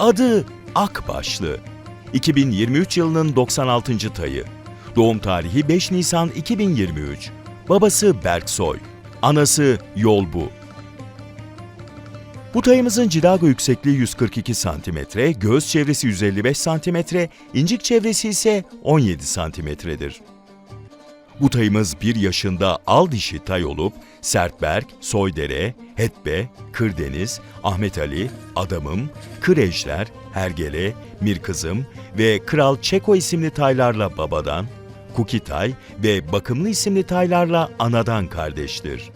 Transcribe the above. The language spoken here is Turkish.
Adı Akbaşlı. 2023 yılının 96. tayı. Doğum tarihi 5 Nisan 2023. Babası Berksoy. Anası Yolbu. Bu tayımızın cilago yüksekliği 142 cm, göğüs çevresi 155 cm, incik çevresi ise 17 cm'dir. Bu tayımız bir yaşında al dişi tay olup Sertberk, Soydere, Hetbe, Kırdeniz, Ahmet Ali, Adamım, Kırejler, Hergele, Mirkızım ve Kral Çeko isimli taylarla babadan, Kukitay ve Bakımlı isimli taylarla anadan kardeştir.